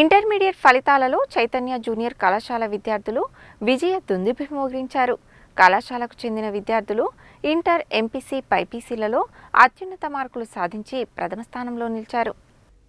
Intermediate ఫలితాలలో Chaitanya junior కళాశాల విద్యార్థులు విజయ దుందుభి మోగించారు కళాశాలకు చెందిన విద్యార్థులు ఇంటర్ ఎంపీసీ పైపీసీలలో అత్యున్నత మార్కులు సాధించి ప్రథమ స్థానంలో నిలిచారు.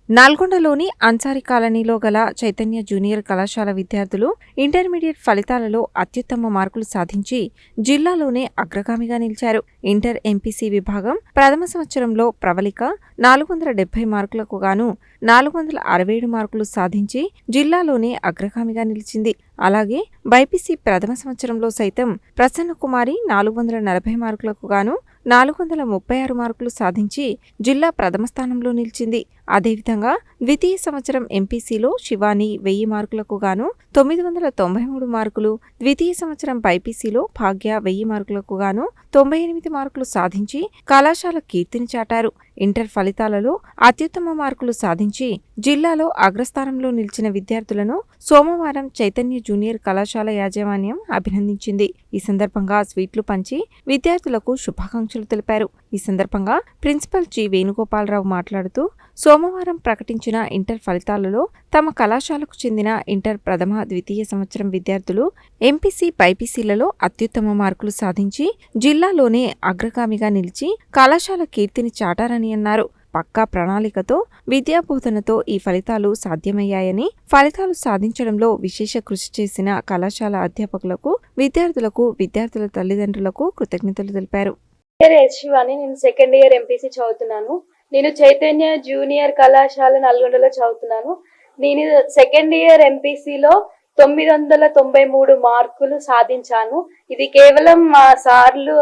నల్గొండలోని అన్సారి కాలనీలో గల చైతన్య జూనియర్ కళాశాల విద్యార్థులు ఇంటర్మీడియట్ ఫలితాలలో అత్యుత్తమ మార్కులు సాధించి జిల్లాలోనే అగ్రగామిగా నిలిచారు. ఇంటర్ ఎంపీసీ విభాగం ప్రథమ సంవత్సరంలో ప్రవళిక నాలుగు వందల డెబ్బై మార్కులకు గాను నాలుగు వందల అరవై ఏడు మార్కులు సాధించి జిల్లాలోనే అగ్రగామిగా నిలిచింది. అలాగే బైపీసీ ప్రథమ సంవత్సరంలో సైతం ప్రసన్న కుమారి నాలుగు వందల నలభై మార్కులకు గాను నాలుగు వందల ముప్పై ఆరు మార్కులు సాధించి జిల్లా ప్రథమ స్థానంలో నిలిచింది. అదేవిధంగా ద్వితీయ సంవత్సరం ఎంపీసీలో శివాని వెయ్యి మార్కులకు గాను తొమ్మిది వందల తొంభై మూడు మార్కులు ద్వితీయ సంవత్సరం బైపీసీలో భాగ్య వెయ్యి మార్కులకు గాను తొంభై ఎనిమిది మార్కులు సాధించి కళాశాల కీర్తిని చాటారు. ఇంటర్ ఫలితాలలో అత్యుత్తమ మార్కులు సాధించి జిల్లాలో అగ్రస్థానంలో నిలిచిన విద్యార్థులను సోమవారం చైతన్య జూనియర్ కళాశాల యాజమాన్యం అభినందించింది. ఈ సందర్భంగా స్వీట్లు పంచి విద్యార్థులకు శుభాకాంక్షలు తెలిపారు. ఈ సందర్భంగా ప్రిన్సిపల్ జి. వేణుగోపాలరావు మాట్లాడుతూ సోమవారం ప్రకటించిన ఇంటర్ ఫలితాలలో తమ కళాశాలకు చెందిన ఇంటర్ ప్రథమ ద్వితీయ సంవత్సరం విద్యార్థులు ఎంపీసీ బైపీసీలలో అత్యుత్తమ మార్కులు సాధించి జిల్లాలోనే అగ్రగామిగా నిలిచి కళాశాల కీర్తిని చాటారని అన్నారు. పక్కా ప్రణాళికతో విద్యాబోధనతో ఈ ఫలితాలు సాధ్యమయ్యాయని ఫలితాలు సాధించడంలో విశేష కృషి చేసిన కళాశాల అధ్యాపకులకు విద్యార్థులకు విద్యార్థుల తల్లిదండ్రులకు కృతజ్ఞతలు తెలిపారు. పేరు ఎస్ శివాని నేను సెకండ్ ఇయర్ ఎంపీసీ చదువుతున్నాను. నేను చైతన్య జూనియర్ కళాశాల నల్గొండలో చదువుతున్నాను. నేను సెకండ్ ఇయర్ ఎంపీసీలో తొమ్మిది వందల తొంభై మూడు మార్కులు సాధించాను. ఇది కేవలం మా సార్లు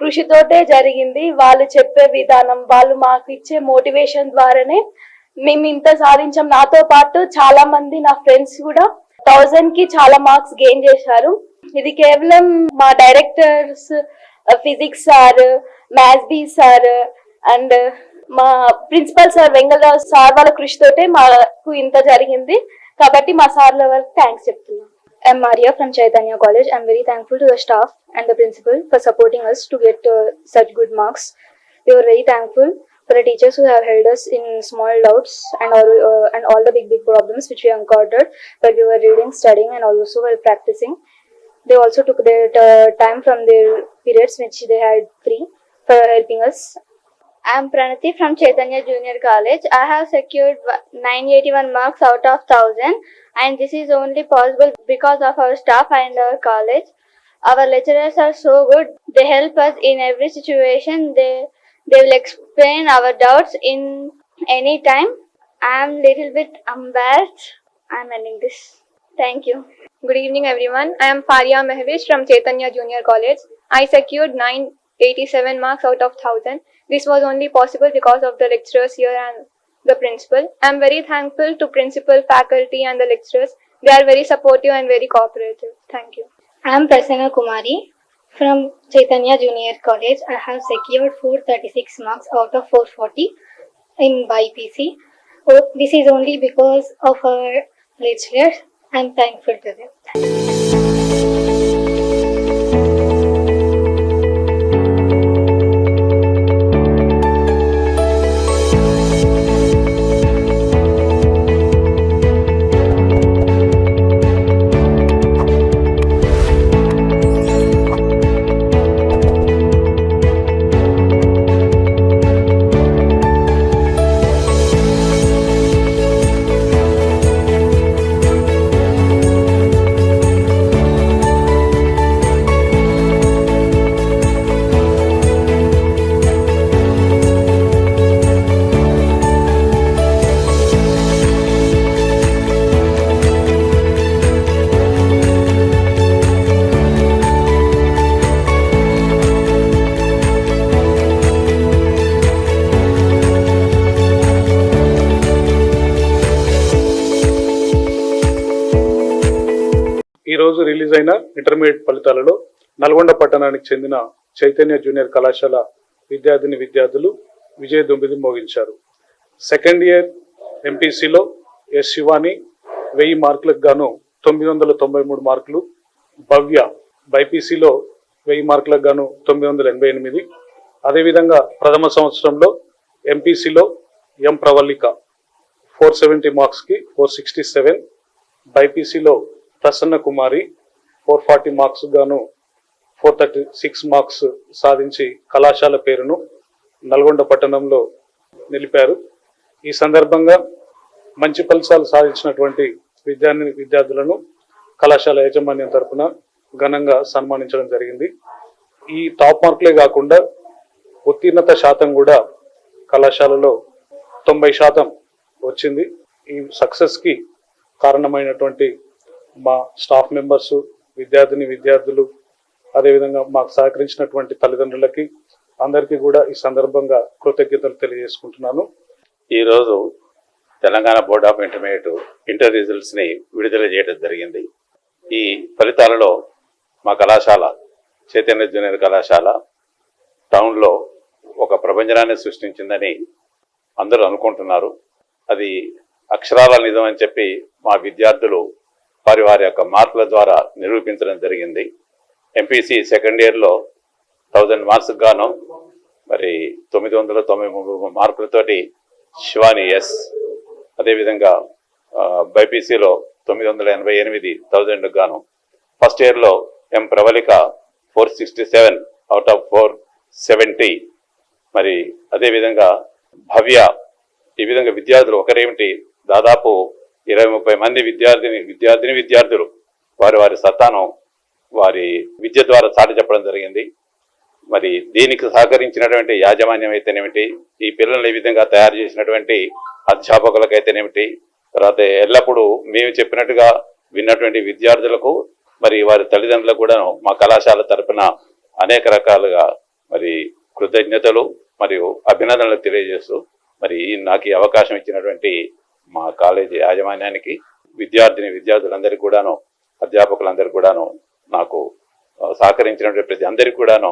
కృషితోటే జరిగింది. వాళ్ళు చెప్పే విధానం వాళ్ళు మాకు ఇచ్చే మోటివేషన్ ద్వారానే మేము ఇంత సాధించాం. నాతో పాటు చాలా మంది నా ఫ్రెండ్స్ కూడా థౌజండ్కి చాలా మార్క్స్ గెయిన్ చేశారు. ఇది కేవలం మా directors physics sir maths B sir and మా ప్రిన్సిపల్ సార్ వెంగళరావు సార్ వాళ్ళ కృషితోటే మాకు ఇంత జరిగింది కాబట్టి మా సార్ల వరకు థ్యాంక్స్ చెప్తున్నాను I'm Maria from Chaitanya College. I'm very thankful to the staff and the principal for supporting us to get uh, such good marks. We were very thankful for the teachers who have held us in small doubts and all uh, and all the big big problems which we encountered while we were reading, studying, and also while practicing. They also took their uh, time from their periods which they had free for helping us. I'm Pranati from Chaitanya Junior College. I have secured 981 marks out of 1000 and this is only possible because of our staff and our college. Our lecturers are so good. They help us in every situation. They they will explain our doubts in any time. I'm little bit embarrassed. I'm ending this. Thank you. Good evening, everyone. I am Faria Mehvish from Chaitanya Junior College. I secured 987 marks out of 1000. This was only possible because of the lecturers here and the principal. I am very thankful to principal, faculty, and the lecturers. They are very supportive and very cooperative. Thank you. I'm Prasanna Kumari from Chaitanya Junior College. I have secured 436 marks out of 440 in BIPC. Oh, this is only because of our lecturers. I'm thankful to them. ఈరోజు release అయిన intermediate ఫలితాలలో నల్గొండ పట్టణానికి చెందిన Chaitanya junior కళాశాల విద్యార్థిని విద్యార్థులు విజయ దుంబిది మోగించారు. సెకండ్ ఇయర్ ఎంపీసీలో ఎస్ శివాని వెయ్యి మార్కులకు గాను తొమ్మిది వందల తొంభై మూడు మార్కులు భవ్య బైపీసీలో వెయ్యి మార్కులకు గాను తొమ్మిది వందల ఎనభై ఎనిమిది. అదేవిధంగా ప్రథమ సంవత్సరంలో ఎంపీసీలో ఎం ప్రవల్లిక ఫోర్ సెవెంటీ మార్క్స్కి four sixty seven. బైపీసీలో Prasanna Kumari four forty marks గాను ఫోర్ థర్టీ సిక్స్ మార్క్స్ సాధించి కళాశాల పేరును నల్గొండ పట్టణంలో నిలిపారు. ఈ సందర్భంగా మంచి ఫలితాలు సాధించినటువంటి విద్యార్థి విద్యార్థులను కళాశాల యాజమాన్యం తరపున ఘనంగా సన్మానించడం జరిగింది. ఈ టాప్ మార్కులే కాకుండా ఉత్తీర్ణత శాతం కూడా కళాశాలలో తొంభై శాతం వచ్చింది. ఈ సక్సెస్కి కారణమైనటువంటి మా స్టాఫ్ మెంబర్స్ విద్యార్థిని విద్యార్థులు అదేవిధంగా మాకు సహకరించినటువంటి తల్లిదండ్రులకి అందరికీ కూడా ఈ సందర్భంగా కృతజ్ఞతలు తెలియజేసుకుంటున్నాను. ఈరోజు Telangana board of intermediate inter రిజల్ట్స్ని విడుదల చేయడం జరిగింది. ఈ ఫలితాలలో మా కళాశాల చైతన్య జూనియర్ కళాశాల టౌన్లో ఒక ప్రపంచనాన్ని సృష్టించిందని అందరూ అనుకుంటున్నారు. అది అక్షరాల నిజం అని చెప్పి మా విద్యార్థులు వారి వారి యొక్క మార్కుల ద్వారా నిరూపించడం జరిగింది. ఎంపీసీ సెకండ్ ఇయర్లో థౌజండ్ మార్క్స్ గాను మరి తొమ్మిది వందల తొంభై మూడు మార్కులతోటి శివాని ఎస్ అదేవిధంగా బైపీసీలో తొమ్మిది వందల ఎనభై ఎనిమిది థౌజండ్ గాను ఫస్ట్ ఇయర్లో M Pravalika four sixty seven out of four seventy మరి అదేవిధంగా భవ్య ఈ విధంగా విద్యార్థులు ఒకరేమిటి దాదాపు ఇరవై ముప్పై మంది విద్యార్థిని విద్యార్థిని విద్యార్థులు వారి వారి సత్తాను వారి విద్య ద్వారా చాటి చెప్పడం జరిగింది. మరి దీనికి సహకరించినటువంటి యాజమాన్యం అయితేనేమిటి ఈ పిల్లల్ని ఈ విధంగా తయారు చేసినటువంటి అధ్యాపకులకైతేనేమిటి తర్వాత ఎల్లప్పుడూ మేము చెప్పినట్టుగా విన్నటువంటి విద్యార్థులకు మరి వారి తల్లిదండ్రులకు కూడా మా కళాశాల తరఫున అనేక రకాలుగా మరి కృతజ్ఞతలు మరియు అభినందనలు తెలియజేస్తూ మరి నాకు ఈ అవకాశం ఇచ్చినటువంటి మా కాలేజీ యాజమాన్యానికి విద్యార్థిని విద్యార్థులందరికీ కూడాను అధ్యాపకులందరికీ కూడాను నాకు సహకరించినటువంటి ప్రతి అందరికీ కూడాను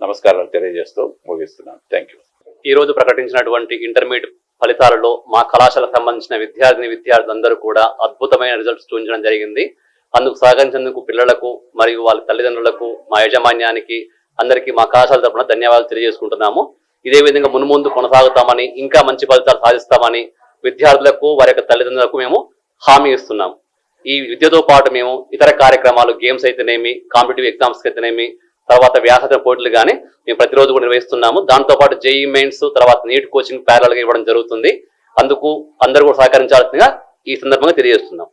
నమస్కారాలు తెలియజేస్తూ ముగిస్తున్నాను. థ్యాంక్ యూ ఈ రోజు ప్రకటించినటువంటి ఇంటర్మీడియట్ ఫలితాలలో మా కళాశాలకు సంబంధించిన విద్యార్థిని విద్యార్థులందరూ కూడా అద్భుతమైన రిజల్ట్స్ చూపించడం జరిగింది. అందుకు సహకరించేందుకు పిల్లలకు మరియు వాళ్ళ తల్లిదండ్రులకు మా యాజమాన్యానికి అందరికీ మా కళాశాల తరఫున ధన్యవాదాలు తెలియజేసుకుంటున్నాము. ఇదే విధంగా మున్ముందు కొనసాగుతామని ఇంకా మంచి ఫలితాలు సాధిస్తామని విద్యార్థులకు వారి యొక్క తల్లిదండ్రులకు మేము హామీ ఇస్తున్నాము ఈ విద్యతో పాటు మేము ఇతర కార్యక్రమాలు గేమ్స్ అయితేనేమి కాంపిటేటివ్ ఎగ్జామ్స్ అయితేనేమి తర్వాత వ్యాసత పోటీలు కానీ మేము ప్రతిరోజు కూడా నిర్వహిస్తున్నాము. దాంతో పాటు జేఈ మెయిన్స్ తర్వాత నీట్ కోచింగ్ ప్యారల్గా ఇవ్వడం జరుగుతుంది. అందుకు అందరూ కూడా సహకరించాల్సిందిగా ఈ సందర్భంగా తెలియజేస్తున్నాం.